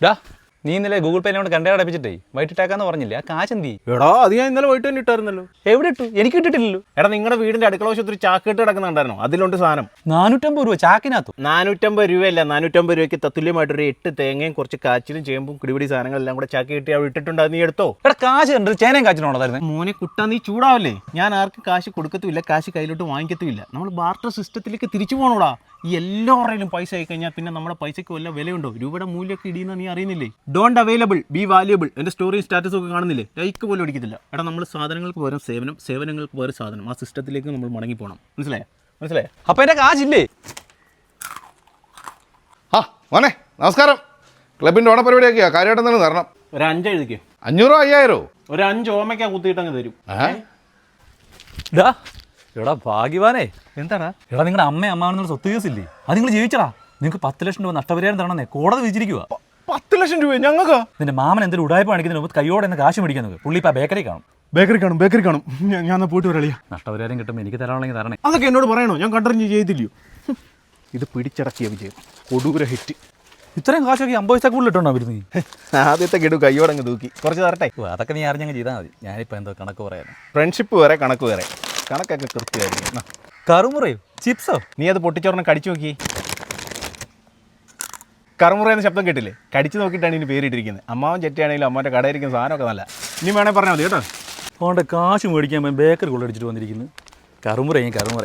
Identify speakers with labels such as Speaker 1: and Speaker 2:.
Speaker 1: Dah. നീ ഇന്നലെ Google പേ കൊണ്ട് കണ്ടേ അടപ്പിച്ചിട്ടേ? വൈകിട്ടിട്ടാക്കാന്ന് പറഞ്ഞില്ല? ആ കാശ് എന്തി
Speaker 2: എടാ അത് ഞാൻ ഇന്നലെ വൈറ്റ് തന്നെ ഇട്ടായിരുന്നല്ലോ.
Speaker 1: എവിടെ ഇട്ടു? എനിക്ക് ഇട്ടിട്ടില്ലല്ലോ.
Speaker 2: എടാ നിങ്ങളുടെ വീടിന്റെ അടുക്കള വശത്ത് ഒരു ചാക്ക് ഇട്ട് കിടക്കുന്നുണ്ടായിരുന്നു അതിലുണ്ട് സാധനം.
Speaker 1: നാനൂറ്റമ്പത് രൂപ ചാക്കിനകത്തു.
Speaker 2: നാനൂറ്റമ്പത് രൂപയല്ല നാനൂറ്റമ്പത് രൂപയ്ക്ക് തത്തുല്യമായിട്ടൊരു എട്ട് തേങ്ങയും കുറച്ച് കാച്ചിലും ചേമ്പും കുടിപിടി സാധനങ്ങളെല്ലാം കൂടെ ചാക്കി കിട്ടി അവിടെ ഇട്ടിട്ടുണ്ട്. നീ എടുത്തോ?
Speaker 1: എടാ കാശ് കണ്ടത് ചേനയും കാച്ചിനാണോ
Speaker 2: മോനെ കുട്ടാ നീ ചൂടാവല്ലേ? ഞാൻ ആർക്കും കാശ് കൊടുക്കത്തുമില്ല കാശ് കയ്യിലോട്ട് വാങ്ങിക്കത്തുമില്ല. നമ്മൾ ബാർട്ടർ സിസ്റ്റത്തിലേക്ക് തിരിച്ചു പോകണോടാ ഈ എല്ലാവരുടെയും പൈസ ആയി കഴിഞ്ഞാൽ പിന്നെ നമ്മുടെ പൈസയ്ക്ക് വല്ല വിലയുണ്ടോ? രൂപയുടെ മൂല്യമൊക്കെ ഇടിയുന്ന നീ അറിയുന്നില്ലേ? ഡോണ്ട് അവൈലബിൾ ബി വാല്യുബിൾ എന്റെ സ്റ്റോറിയും സ്റ്റാറ്റസും ഒക്കെ കാണുന്നില്ലേ? ലൈക്ക് പോലും അടിക്കത്തില്ല. എടാ നമ്മൾ സാധനങ്ങൾക്ക് പകരം സേവനം സേവനങ്ങൾക്ക് പകരം സാധനം. ആ സിസ്റ്റത്തിലേക്ക് നമ്മൾ മടങ്ങി പോകണം മനസ്സിലായോ? മനസ്സിലായോ?
Speaker 1: അപ്പം എന്റെ കാശില്ലേ
Speaker 3: ആ മോനെ നമസ്കാരം. ക്ലബിന്റെ ഓണപരിപാടിയൊക്കെയാ. കാര്യമായിട്ട് തന്നെ തരണം
Speaker 2: ഒരു അഞ്ച് എഴുതിക്കോ.
Speaker 3: അഞ്ഞൂറോ അയ്യായിരോ?
Speaker 2: ഒരു അഞ്ച് ഓമയ്ക്ക കുത്തിയിട്ടങ്ങ് തരും.
Speaker 1: ഇതാ എടാ ഭാഗ്യവാനേ.
Speaker 2: എന്താടാ?
Speaker 1: എടാ നിങ്ങളുടെ അമ്മ അമ്മാവെന്നുള്ള സ്വത്ത് കേസില്ലേ? അത് നിങ്ങൾ ജീവിച്ചടാ. നിങ്ങൾക്ക് പത്ത് ലക്ഷം രൂപ നഷ്ടപരിഹാരം തരണമെന്നേ. കോടതി
Speaker 2: വിചരിക്കുക ലക്ഷം രൂപ ഞങ്ങൾക്ക്?
Speaker 1: നിന്റെ മാമൻ എന്തൊരു ഉടായ്പ കാണിക്കുന്നതിന് മുമ്പ് കയ്യോടെ എന്നെ കാശ് മേടിക്കുന്നത്. പുള്ളി ഇപ്പം ബേക്കറി കാണും.
Speaker 2: ബേക്കറി കാണും ബേക്കറി കാണും. ഞാൻ ഞാൻ എന്നാ പോയിട്ട് വരളിയാ
Speaker 1: നഷ്ടപരിഹാരം കിട്ടുമ്പോൾ എനിക്ക് തരാനുള്ളെങ്കിൽ തരണേ.
Speaker 2: അതൊക്കെ എന്നോട് പറയണോ? ഞാൻ കണ്ടറിഞ്ഞ് ചെയ്തില്ലയോ? ഇത് പിടിച്ചടക്കിയ വിജയം. കൊടൂര ഹിറ്റ്.
Speaker 1: ഇത്രയും കാശൊക്കെ അമ്പത് പൈസ വരുന്നത് നീ
Speaker 2: ആദ്യത്തെ ഗഡു കയ്യോടങ്ങ് തൂക്കി. കുറച്ച് തരട്ടെ.
Speaker 1: അതൊക്കെ നീ അറിഞ്ഞങ്ങ് ചെയ്താൽ മതി. ഞാനിപ്പോൾ എന്തോ കണക്ക് പറയാൻ
Speaker 2: ഫ്രണ്ട്ഷിപ്പ് വരെ കണക്ക് വരെ കണക്കൊക്കെ കൃത്യമായിരിക്കും.
Speaker 1: കറുമുറയോ? ചിപ്സോ
Speaker 2: നീ അത് പൊട്ടിച്ചോറിനെ കടിച്ചു നോക്കി. കറുമുറ എന്ന ശബ്ദം കേട്ടില്ലേ? കടിച്ചു നോക്കിയിട്ടാണ് ഇതിന് പേരിട്ടിരിക്കുന്നത്. അമ്മാവൻ ചെറ്റയാണെങ്കിലും അമ്മാന്റെ കടയിരിക്കുന്ന സാധനമൊക്കെ നല്ല. ഇനി വേണേൽ പറഞ്ഞാൽ മതി കേട്ടോ.
Speaker 1: അതുകൊണ്ട് കാശ് മേടിക്കാൻ ബേക്കറി കൊള്ളടിച്ചിട്ട് വന്നിരിക്കുന്നു. കറുമുറയും കറുമുറ.